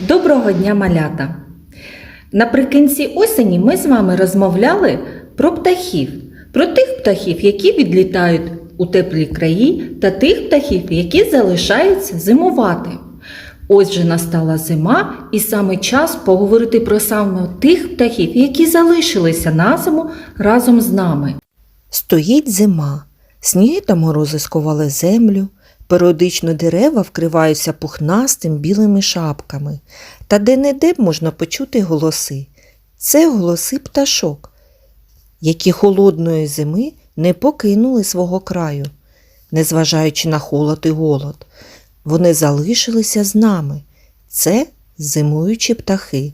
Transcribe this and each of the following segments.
Доброго дня, малята! Наприкінці осені ми з вами розмовляли про птахів, про тих птахів, які відлітають у теплі краї, та тих птахів, які залишаються зимувати. Ось же настала зима, і саме час поговорити про саме тих птахів, які залишилися на зиму разом з нами. Стоїть зима, сніги та морози сковали землю, періодично дерева вкриваються пухнастим білими шапками, та де-не-де можна почути голоси. Це голоси пташок, які холодної зими не покинули свого краю, незважаючи на холод і голод. Вони залишилися з нами. Це зимуючі птахи.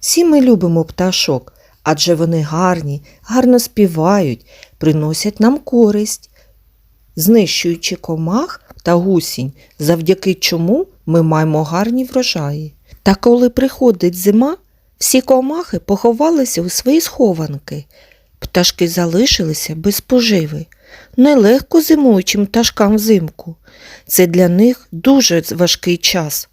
Всі ми любимо пташок, адже вони гарні, гарно співають, приносять нам користь, знищуючи комах та гусінь, завдяки чому ми маємо гарні врожаї. Та коли приходить зима, всі комахи поховалися у свої схованки. Пташки залишилися без поживи. Нелегко зимуючим пташкам взимку. Це для них дуже важкий час.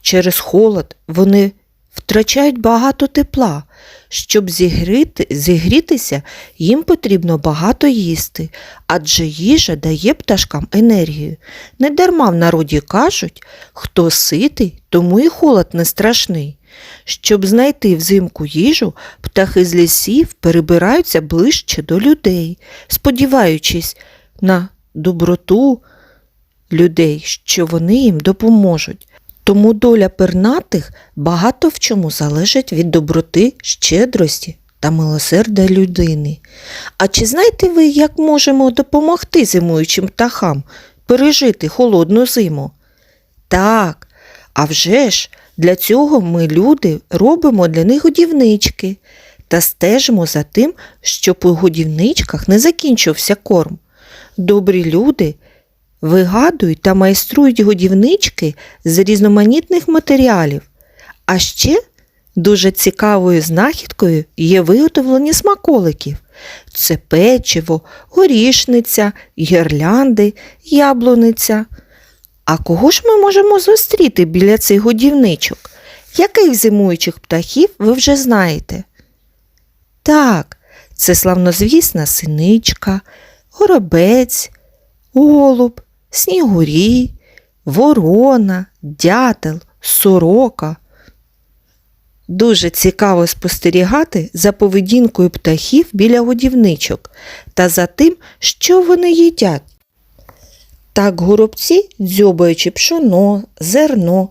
Через холод вони втрачають багато тепла. Щоб зігріти, зігрітися, їм потрібно багато їсти, адже їжа дає пташкам енергію. Недарма в народі кажуть, хто ситий, тому і холод не страшний. Щоб знайти взимку їжу, птахи з лісів перебираються ближче до людей, сподіваючись на доброту людей, що вони їм допоможуть. Тому доля пернатих багато в чому залежить від доброти, щедрості та милосердя людини. А чи знаєте ви, як можемо допомогти зимуючим птахам пережити холодну зиму? Так, а вже ж для цього ми, люди, робимо для них годівнички та стежимо за тим, щоб у годівничках не закінчився корм. Добрі люди вигадують та майструють годівнички з різноманітних матеріалів. А ще дуже цікавою знахідкою є виготовлення смаколиків. Це печиво, горішниця, гірлянди, яблуниця. А кого ж ми можемо зустріти біля цих годівничок? Яких зимуючих птахів ви вже знаєте? Так, це славнозвісна синичка, горобець, голуб, снігурі, ворона, дятел, сорока. Дуже цікаво спостерігати за поведінкою птахів біля годівничок та за тим, що вони їдять. Так горобці, дзьобаючи пшоно, зерно,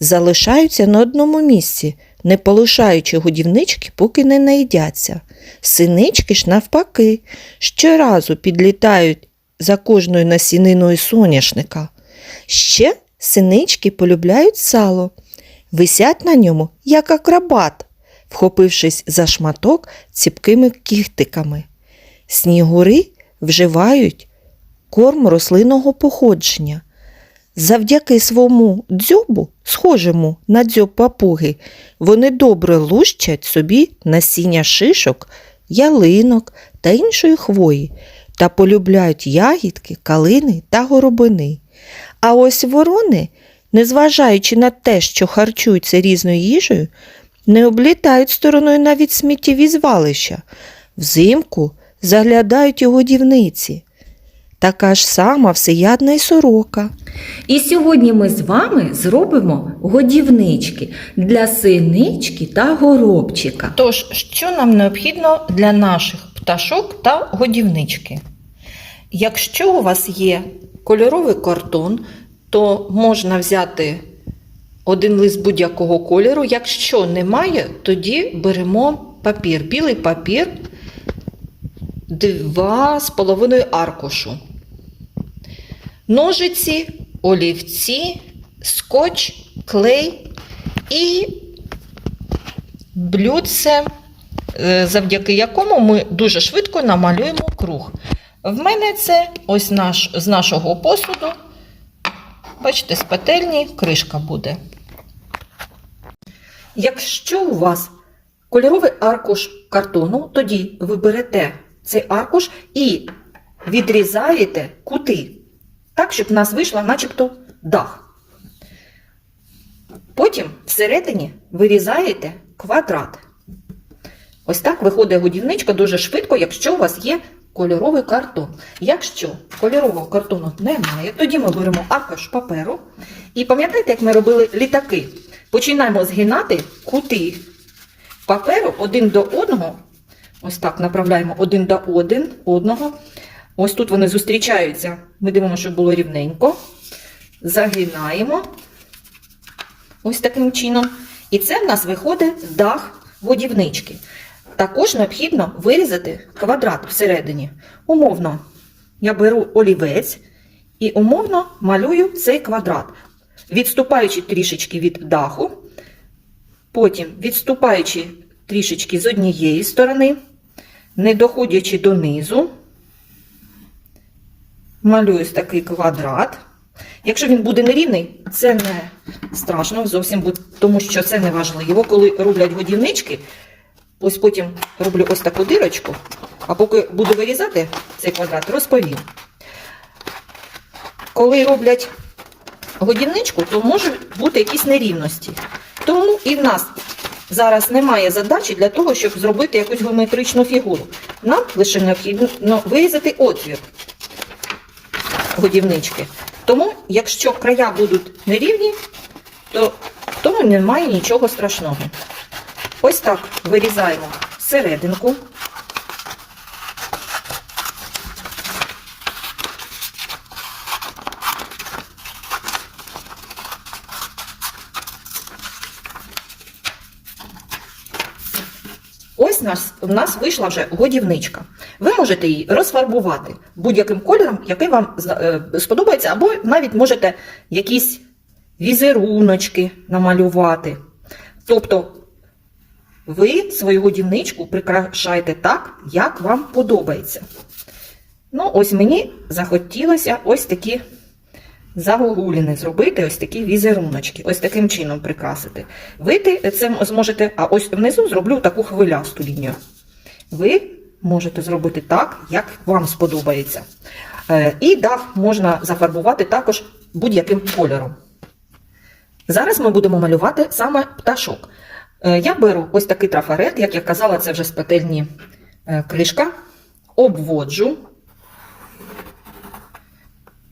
залишаються на одному місці, не полишаючи годівнички, поки не наїдяться. Синички ж навпаки, щоразу підлітають за кожною насіниною соняшника. Ще синички полюбляють сало, висять на ньому, як акробат, вхопившись за шматок ціпкими кіхтиками. Снігури вживають корм рослинного походження. Завдяки своєму дзьобу, схожому на дзьоб папуги, вони добре лущать собі насіння шишок, ялинок та іншої хвої та полюбляють ягідки, калини та горобини. А ось ворони, незважаючи на те, що харчуються різною їжею, не облітають стороною навіть сміттєві звалища. Взимку заглядають у годівниці. Така ж сама всеядна й сорока. І сьогодні ми з вами зробимо годівнички для синички та горобчика. Тож, що нам необхідно для наших пташок та годівнички? Якщо у вас є кольоровий картон, то можна взяти один лист будь-якого кольору. Якщо немає, тоді беремо папір, білий папір, два з половиною аркушу. Ножиці, олівці, скотч, клей і блюдце, завдяки якому ми дуже швидко намалюємо круг. В мене це ось наш, з нашого посуду. Бачите, з петельні кришка буде. Якщо у вас кольоровий аркуш картону, тоді ви берете цей аркуш і відрізаєте кути, так, щоб в нас вийшло начебто дах. Потім всередині вирізаєте квадрат. Ось так виходить годівничка дуже швидко, якщо у вас є кольоровий картон. Якщо кольорового картону немає, тоді ми беремо аркуш паперу. І пам'ятаєте, як ми робили літаки? Починаємо згинати кути паперу один до одного. Ось так направляємо один до один, одного. Ось тут вони зустрічаються. Ми дивимося, щоб було рівненько. Загинаємо. Ось таким чином. І це в нас виходить дах годівнички. Також необхідно вирізати квадрат всередині. Умовно, я беру олівець і умовно малюю цей квадрат, відступаючи трішечки від даху, потім відступаючи трішечки з однієї сторони, не доходячи донизу, малюю такий квадрат. Якщо він буде нерівний, це не страшно зовсім, тому що це не важливо. Коли роблять годівнички, ось потім роблю ось таку дирочку, а поки буду вирізати цей квадрат, розповім. Коли роблять годівничку, то можуть бути якісь нерівності. Тому і в нас зараз немає задачі для того, щоб зробити якусь геометричну фігуру. Нам лише необхідно вирізати отвір годівнички. Тому, якщо края будуть нерівні, то в тому немає нічого страшного. Ось так вирізаємо серединку. Ось нас, в нас вийшла вже годівничка. Ви можете її розфарбувати будь-яким кольором, який вам е, сподобається, або навіть можете якісь візеруночки намалювати. Тобто ви свою годівничку прикрашаєте так, як вам подобається. Ну, ось мені захотілося ось такі загогуліни зробити, ось такі візеруночки, ось таким чином прикрасити. Ви це зможете, а ось внизу зроблю таку хвилясту лінію. Ви можете зробити так, як вам сподобається. Е, І дах можна зафарбувати також будь-яким кольором. Зараз ми будемо малювати саме пташок. Е, Я беру ось такий трафарет, як я казала, це вже з петельні е, кришка, обводжу.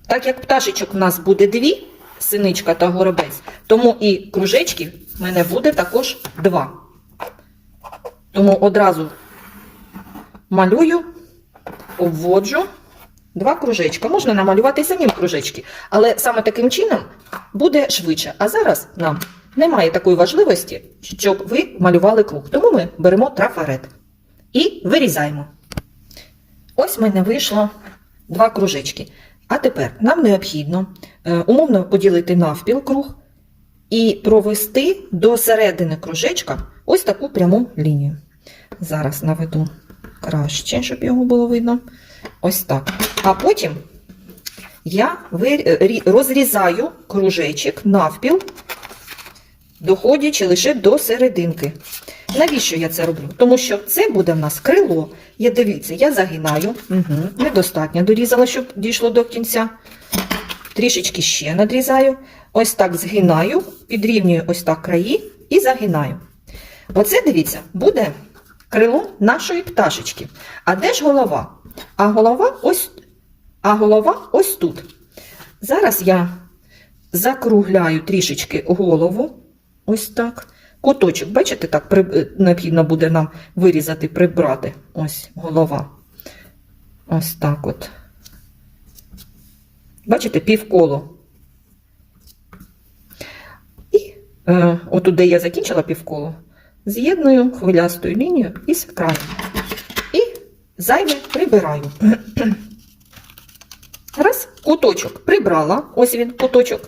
Так як пташечок в нас буде дві, синичка та горобець, тому і кружечків в мене буде також два. Тому одразу малюю, обводжу два кружечка. Можна намалювати самі кружечки, але саме таким чином буде швидше. А зараз нам немає такої важливості, щоб ви малювали круг. Тому ми беремо трафарет і вирізаємо. Ось в мене вийшло два кружечки. А тепер нам необхідно е, умовно поділити навпіл круг і провести до середини кружечка ось таку пряму лінію. Зараз наведу краще, щоб його було видно. Ось так. А потім я е, рі- розрізаю кружечок навпіл, доходячи лише до серединки. Навіщо я це роблю? Тому що це буде в нас крило. Я дивіться, я загинаю. Угу. Недостатньо дорізала, щоб дійшло до кінця. Трішечки ще надрізаю. Ось так згинаю, підрівнюю ось так краї і загинаю. Оце, дивіться, буде крило нашої пташечки. А де ж голова? А голова ось, а голова ось тут. Зараз я закругляю трішечки голову. Ось так. Куточок, бачите, так при... е, необхідно буде нам вирізати, прибрати. Ось голова. Ось так от. Бачите, півколо. І е, отут, де я закінчила півколо, з'єдную хвилястою лінією із краєм. І зайве прибираю. Раз, куточок прибрала, ось він куточок.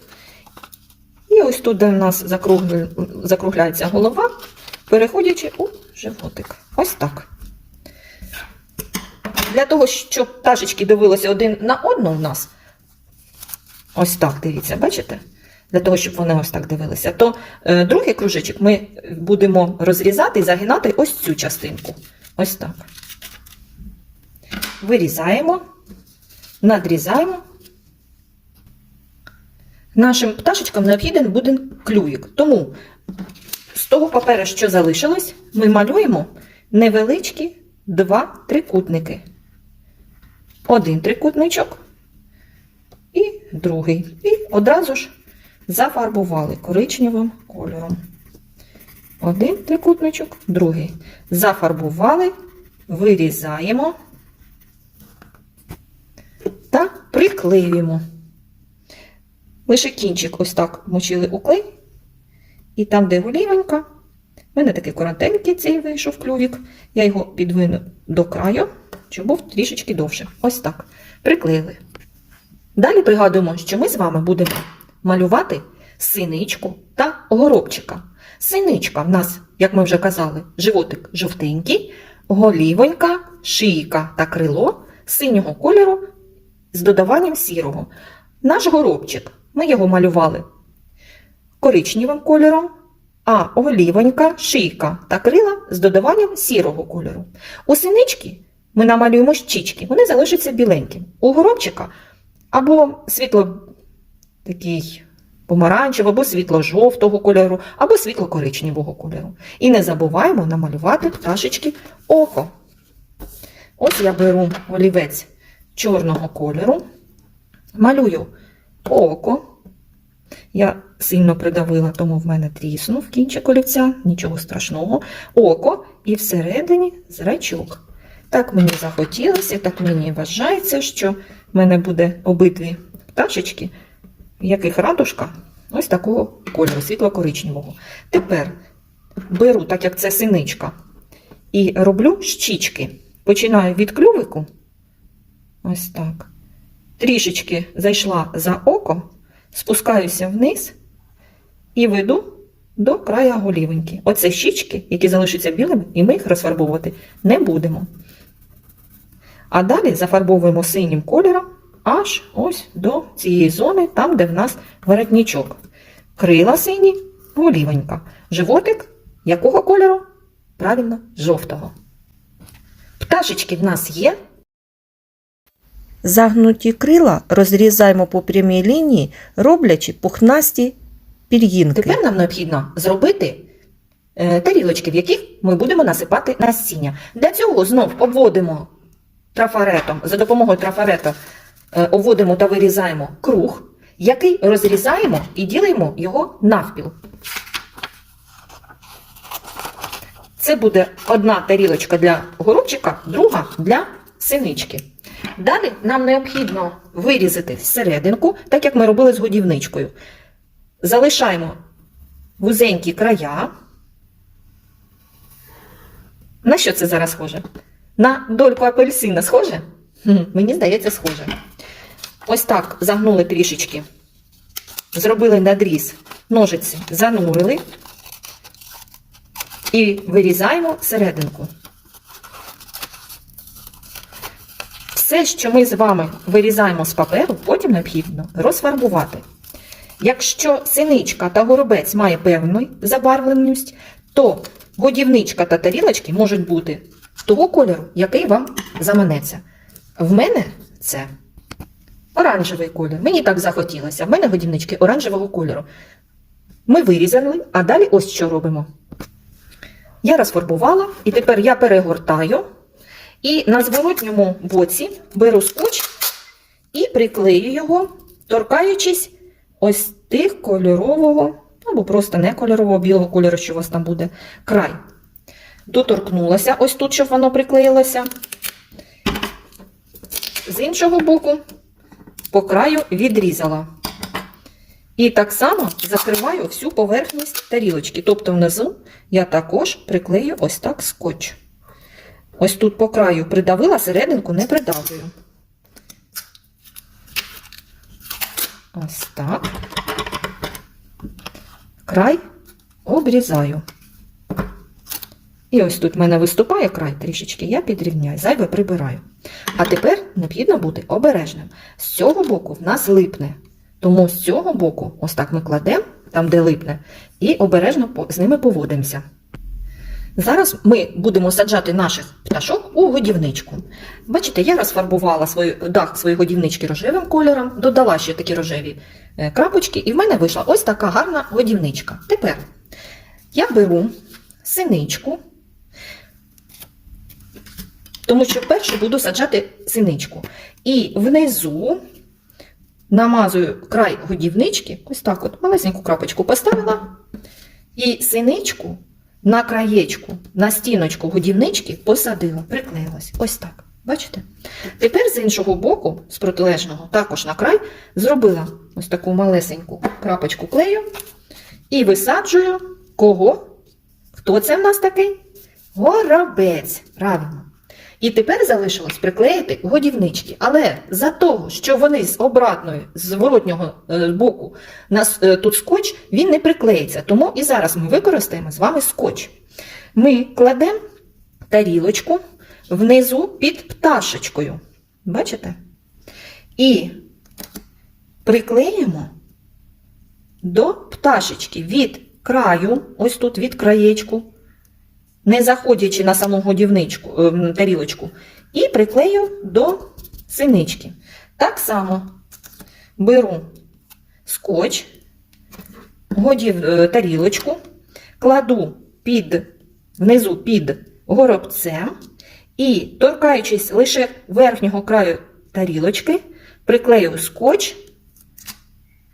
І ось тут, де в нас закругляється голова, переходячи у животик. Ось так. Для того, щоб пташечки дивилися один на одну в нас, ось так, дивіться, бачите? Для того, щоб вони ось так дивилися, то е, другий кружечок ми будемо розрізати і загинати ось цю частинку. Ось так. Вирізаємо, надрізаємо. Нашим пташечкам необхіден буде клювік. Тому з того паперу, що залишилось, ми малюємо невеличкі два трикутники. Один трикутничок і другий. І одразу ж зафарбували коричневим кольором. Один трикутничок, другий. Зафарбували, вирізаємо та приклеюємо. Лише кінчик ось так мочили у клей, і там, де голівенька, в мене такий коротенький цей вийшов клювік. Я його підвину до краю, щоб був трішечки довше. Ось так. Приклеїли. Далі пригадуємо, що ми з вами будемо малювати синичку та горобчика. Синичка в нас, як ми вже казали, животик жовтенький, голівонька, шийка та крило синього кольору з додаванням сірого. Наш горобчик, ми його малювали коричневим кольором, а голівонька, шийка та крила з додаванням сірого кольору. У синички ми намалюємо щічки, вони залишаться біленьким. У горобчика або світло такий помаранчевого, або світло-жовтого кольору, або світло-коричневого кольору. І не забуваємо намалювати пташечки око. Ось я беру олівець чорного кольору, малюю око. Я сильно придавила, тому в мене тріснув кінчик олівця, нічого страшного. Око і всередині зрачок. Так мені захотілося, так мені вважається, що в мене буде обидві пташечки, в яких радужка ось такого кольору, світло-коричневого. Тепер беру, так як це синичка, і роблю щічки. Починаю від клювику. Ось так. Трішечки зайшла за око, спускаюся вниз і веду до края голівеньки. Оце щічки, які залишаться білими, і ми їх розфарбовувати не будемо. А далі зафарбовуємо синім кольором аж ось до цієї зони, там, де в нас воротничок. Крила сині, голівенька. Животик якого кольору? Правильно, жовтого. Пташечки в нас є. Загнуті крила розрізаємо по прямій лінії, роблячи пухнасті пір'їнки. Тепер нам необхідно зробити е, тарілочки, в яких ми будемо насипати насіння. Для цього знов обводимо трафаретом, за допомогою трафарета е, обводимо та вирізаємо круг, який розрізаємо і ділимо його навпіл. Це буде одна тарілочка для горобчика, друга для синички. Далі нам необхідно вирізати всерединку, так як ми робили з годівничкою. Залишаємо вузенькі края. На що це зараз схоже? На дольку апельсина схоже? Хм, мені здається, схоже. Ось так загнули трішечки. Зробили надріз, ножиці занурили і вирізаємо серединку. Все, що ми з вами вирізаємо з паперу, потім необхідно розфарбувати. Якщо синичка та горобець має певну забарвленість, то годівничка та тарілочки можуть бути того кольору, який вам заманеться. В мене це оранжевий колір. Мені так захотілося. В мене годівнички оранжевого кольору. Ми вирізали, а далі ось що робимо. Я розфарбувала, і тепер я перегортаю. І на зворотньому боці беру скотч і приклею його, торкаючись ось тих кольорового, або просто не кольорового, білого кольору, що у вас там буде, край. Доторкнулася ось тут, щоб воно приклеїлося. З іншого боку, по краю відрізала. І так само закриваю всю поверхність тарілочки. Тобто внизу я також приклею ось так скотч. Ось тут по краю придавила, серединку не придавлюю. Ось так. Край обрізаю. І ось тут в мене виступає край трішечки, я підрівняю, зайве прибираю. А тепер необхідно бути обережним. З цього боку в нас липне. Тому з цього боку, ось так ми кладемо, там де липне, і обережно з ними поводимося. Зараз ми будемо саджати наших пташок у годівничку. Бачите, я розфарбувала свою, дах своєї годівнички рожевим кольором, додала ще такі рожеві е, крапочки, і в мене вийшла ось така гарна годівничка. Тепер я беру синичку, тому що перше буду саджати синичку. І внизу намазую край годівнички, ось так от малесеньку крапочку поставила, і синичку на краєчку, на стіночку годівнички посадила, приклеїлась. Ось так. Бачите? Тепер з іншого боку, з протилежного, також на край, зробила ось таку малесеньку крапочку клею і висаджую кого? Хто це в нас такий? Горобець. Правильно. І тепер залишилось приклеїти годівнички. Але за того, що вони з обратної, з зворотнього е, боку, нас е, тут скотч, він не приклеїться. Тому і зараз ми використаємо з вами скотч. Ми кладемо тарілочку внизу під пташечкою. Бачите? І приклеїмо до пташечки від краю, ось тут від краєчку, не заходячи на саму годівничку, ем, тарілочку, і приклею до синички. Так само беру скотч, годів, е, тарілочку, кладу під, внизу під горобцем і, торкаючись лише верхнього краю тарілочки, приклею скотч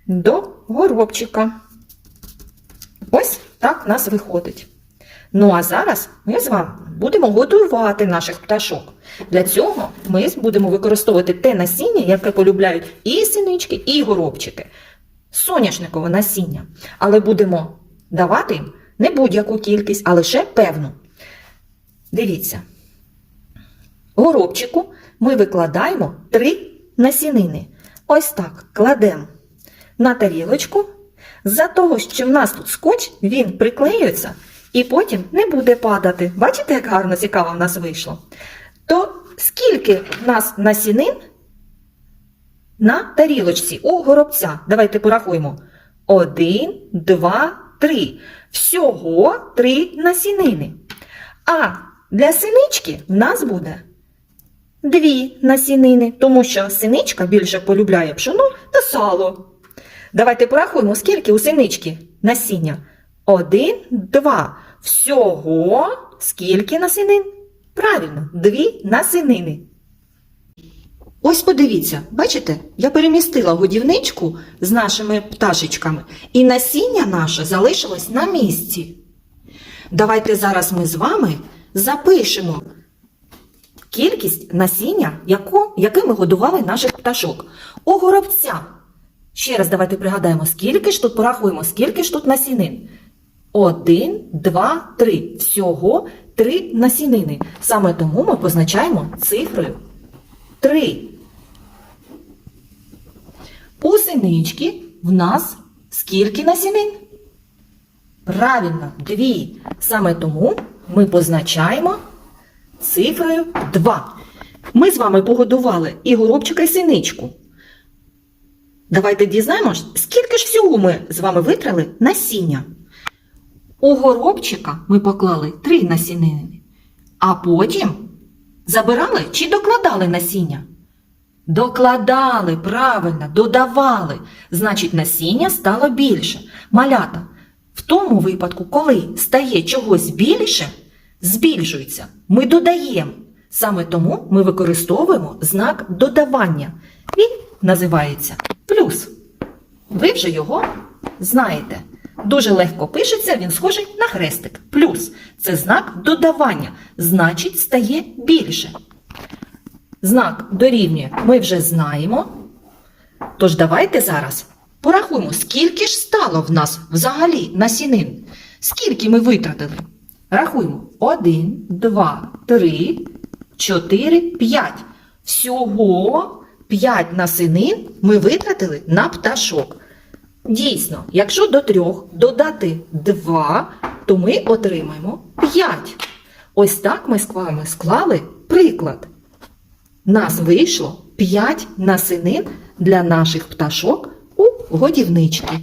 до горобчика. Ось так в нас виходить. Ну а зараз ми з вами будемо годувати наших пташок. Для цього ми будемо використовувати те насіння, яке полюбляють і синички, і горобчики. Соняшникове насіння. Але будемо давати їм не будь-яку кількість, а лише певну. Дивіться. Горобчику ми викладаємо три насінини. Ось так кладемо на тарілочку. За того, що в нас тут скотч, він приклеюється і потім не буде падати. Бачите, як гарно цікаво в нас вийшло? То скільки в нас насінин на тарілочці у горобця? Давайте порахуємо. Один, два, три. Всього три насінини. А для синички в нас буде дві насінини, тому що синичка більше полюбляє пшоно та сало. Давайте порахуємо, скільки у синички насіння. Один, два. Всього скільки насінин? Правильно, дві насінини. Ось подивіться, бачите, я перемістила годівничку з нашими пташечками, і насіння наше залишилось на місці. Давайте зараз ми з вами запишемо кількість насіння, яку, яке ми годували наших пташок. У горобця. Ще раз давайте пригадаємо, скільки ж тут порахуємо, скільки ж тут насінин. Один, два, три. Всього три насінини. Саме тому ми позначаємо цифрою 3. У синички в нас скільки насінин? Правильно, дві. Саме тому ми позначаємо цифрою 2. Ми з вами погодували і горобчика, і синичку. Давайте дізнаємось, скільки ж всього ми з вами витрали насіння. У горобчика ми поклали три насінини, а потім забирали чи докладали насіння? Докладали, правильно, додавали. Значить, насіння стало більше. Малята, в тому випадку, коли стає чогось більше, збільшується, ми додаємо. Саме тому ми використовуємо знак додавання. Він називається плюс. Ви вже його знаєте. Дуже легко пишеться, він схожий на хрестик. Плюс це знак додавання, значить, стає більше. Знак дорівнює ми вже знаємо. Тож давайте зараз порахуємо, скільки ж стало в нас взагалі насінин. Скільки ми витратили? Рахуємо. Один, два, три, чотири, п'ять. Всього п'ять насінин ми витратили на пташок. Дійсно, якщо до трьох додати 2, то ми отримаємо 5. Ось так ми з вами склали приклад. Нас вийшло 5 насинин для наших пташок у годівнички.